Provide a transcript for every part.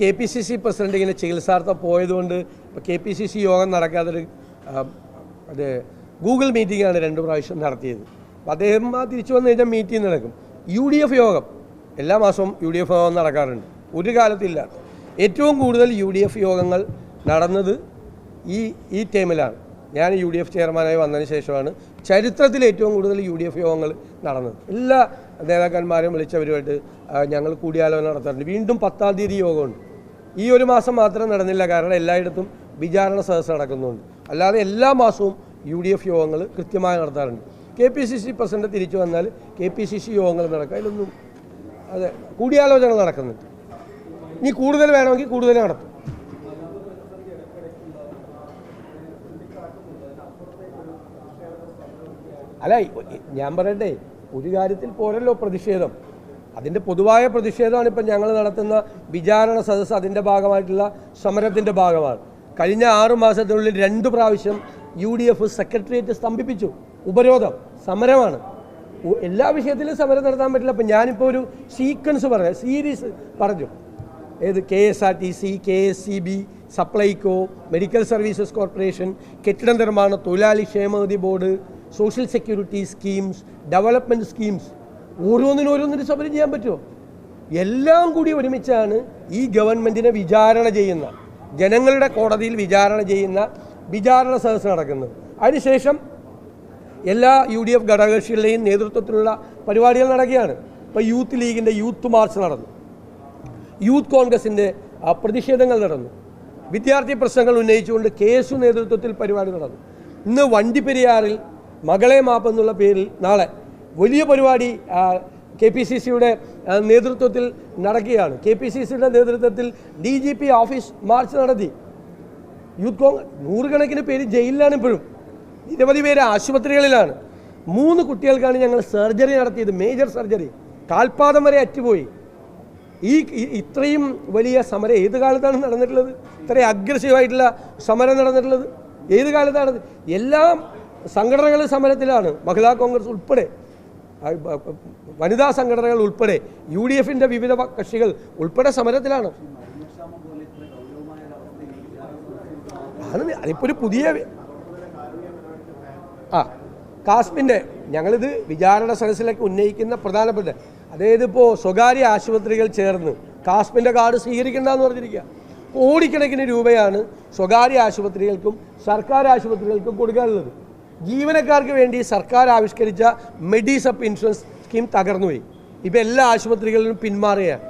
K P C C president ഇങ്ങനെ ചികിത്സാർത്ഥം പോയതുകൊണ്ട് ഇപ്പോൾ കെ പി സി സി യോഗം നടക്കാതൊരു അത് ഗൂഗിൾ മീറ്റിംഗ് ആണ് രണ്ട് പ്രാവശ്യം നടത്തിയത്. അപ്പോൾ അദ്ദേഹം ആ തിരിച്ചു വന്നു കഴിഞ്ഞാൽ മീറ്റിംഗ് നടക്കും. യു ഡി എഫ് യോഗം എല്ലാ മാസവും യു ഡി എഫ് യോഗം നടക്കാറുണ്ട്. ഒരു കാലത്തില്ല. ഏറ്റവും കൂടുതൽ യു ഡി എഫ് യോഗങ്ങൾ നടന്നത് ഈ ഈ ടൈമിലാണ്. ഞാൻ യു ഡി എഫ് ചെയർമാനായി വന്നതിന് ശേഷമാണ് ചരിത്രത്തിൽ ഏറ്റവും കൂടുതൽ യു ഡി എഫ് യോഗങ്ങൾ നടന്നത്. എല്ലാ നേതാക്കന്മാരെയും വിളിച്ചവരുമായിട്ട് ഞങ്ങൾ കൂടിയാലോചന നടത്താറുണ്ട്. വീണ്ടും പത്താം തീയതി യോഗമുണ്ട്. ഈ ഒരു മാസം മാത്രം നടന്നില്ല കാരണം എല്ലായിടത്തും വിചാരണ സദസ്സ് നടക്കുന്നുണ്ട്. അല്ലാതെ എല്ലാ മാസവും യു ഡി എഫ് യോഗങ്ങൾ കൃത്യമായി നടത്താറുണ്ട്. K P C C president തിരിച്ചു വന്നാൽ കെ പി സി സി യോഗങ്ങൾ നടക്കുക അതിലൊന്നും അതെ കൂടിയാലോചന നടക്കുന്നുണ്ട്. ഇനി കൂടുതൽ വേണമെങ്കിൽ കൂടുതൽ നടത്തും. അല്ല ഞാൻ പറയട്ടെ ഒരു കാര്യത്തിൽ പോരല്ലോ പ്രതിഷേധം. അതിന്റെ പൊതുവായ പ്രതിഷേധമാണ് ഇപ്പം ഞങ്ങൾ നടത്തുന്ന വിചാരണ സദസ്സ് അതിന്റെ ഭാഗമായിട്ടുള്ള സമരത്തിന്റെ ഭാഗമാണ്. കഴിഞ്ഞ ആറു മാസത്തിനുള്ളിൽ രണ്ട് പ്രാവശ്യം യു ഡി എഫ് സെക്രട്ടേറിയറ്റ് സ്തംഭിപ്പിച്ചു. ഉപരോധം സമരമാണ്. എല്ലാ വിഷയത്തിലും സമരം നടത്താൻ പറ്റില്ല. അപ്പം ഞാനിപ്പോൾ ഒരു സീക്വൻസ് പറഞ്ഞു സീരീസ് പറഞ്ഞു. ഏത്? K S R T C K S C B Supplyco medical services corporation കെട്ടിട നിർമ്മാണ തൊഴിലാളി ക്ഷേമനിധി board social security schemes development schemes. ഓരോന്നിനും ഓരോന്നിന് സമരം ചെയ്യാൻ പറ്റുമോ? എല്ലാം കൂടി ഒരുമിച്ചാണ് ഈ ഗവൺമെന്റിനെ വിചാരണ ചെയ്യുന്ന ജനങ്ങളുടെ കോടതിയിൽ വിചാരണ ചെയ്യുന്ന വിചാരണ സദസ്സ് നടക്കുന്നത്. അതിനുശേഷം എല്ലാ യു ഡി എഫ് ഘടകകക്ഷികളുടെയും നേതൃത്വത്തിലുള്ള പരിപാടികൾ നടക്കുകയാണ്. ഇപ്പോൾ യൂത്ത് ലീഗിന്റെ യൂത്ത് മാർച്ച് നടന്നു. യൂത്ത് കോൺഗ്രസിന്റെ പ്രതിഷേധങ്ങൾ നടന്നു. വിദ്യാർത്ഥി പ്രശ്നങ്ങൾ ഉന്നയിച്ചുകൊണ്ട് കെ നേതൃത്വത്തിൽ പരിപാടി നടന്നു. ഇന്ന് വണ്ടിപ്പെരിയാറിൽ മകളെ മാപ്പെന്നുള്ള പേരിൽ നാളെ വലിയ പരിപാടി കെ പി സി സിയുടെ നേതൃത്വത്തിൽ നടക്കുകയാണ്. കെ പി സി സിയുടെ നേതൃത്വത്തിൽ D G P office march നടത്തി. യൂത്ത് കോൺഗ്രസ് നൂറുകണക്കിന് പേര് ജയിലിലാണ് ഇപ്പോഴും. നിരവധി പേര് ആശുപത്രികളിലാണ്. മൂന്ന് കുട്ടികൾക്കാണ് ഞങ്ങൾ സർജറി നടത്തിയത് മേജർ സർജറി. കാൽപാദം വരെ അറ്റുപോയി. ഈ ഇത്രയും വലിയ സമരം ഏത് കാലത്താണ് നടന്നിട്ടുള്ളത്? ഇത്രയും അഗ്രസീവായിട്ടുള്ള സമരം നടന്നിട്ടുള്ളത്? ഏത് കാലത്താണ്? എല്ലാം സംഘടനകളുടെ സമരത്തിലാണ്. മഹിളാ കോൺഗ്രസ് ഉൾപ്പെടെ. വനിതാ സംഘടനകൾ ഉൾപ്പെടെ യു ഡി എഫിന്റെ വിവിധ കക്ഷികൾ ഉൾപ്പെടെ സമരത്തിലാണ്. ആണ് അതിപ്പോൾ ഒരു പുതിയ ആ കാസ്മിന്റെ ഞങ്ങളിത് വിചാരണ സദസ്സിലേക്ക് ഉന്നയിക്കുന്ന പ്രധാനപ്പെട്ട അതായത് ഇപ്പോൾ സ്വകാര്യ ആശുപത്രികൾ ചേർന്ന് കാസ്മിന്റെ കാർഡ് സ്വീകരിക്കേണ്ടെന്ന് പറഞ്ഞിരിക്കുക. കോടിക്കണക്കിന് രൂപയാണ് സ്വകാര്യ ആശുപത്രികൾക്കും സർക്കാർ ആശുപത്രികൾക്കും കൊടുക്കാനുള്ളത്. ജീവനക്കാർക്ക് വേണ്ടി സർക്കാർ ആവിഷ്കരിച്ച മെഡിസപ്പ് ഇൻഷുറൻസ് സ്കീം തകർന്നുപോയി. ഇപ്പോൾ എല്ലാ ആശുപത്രികളിലും പിന്മാറുകയാണ്.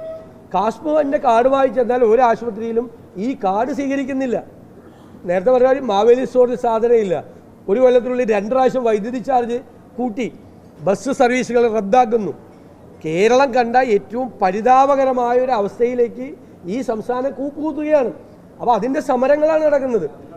കാസ്മോന്റെ കാർഡ് ചെന്നാൽ ഒരു ആശുപത്രിയിലും ഈ കാർഡ് സ്വീകരിക്കുന്നില്ല. നേരത്തെ പറഞ്ഞാൽ മാവേലി സ്റ്റോറിൽ സാധനമില്ല. ഒരു കൊല്ലത്തിനുള്ളിൽ രണ്ട് പ്രാവശ്യം വൈദ്യുതി ചാർജ് കൂട്ടി ബസ് സർവീസുകൾ റദ്ദാക്കുന്നു. കേരളം കണ്ട ഏറ്റവും പരിതാപകരമായ ഒരു അവസ്ഥയിലേക്ക് ഈ സംസ്ഥാനം കൂപ്പുകൂത്തുകയാണ്. അപ്പോൾ അതിന്റെ സമരങ്ങളാണ് നടക്കുന്നത്.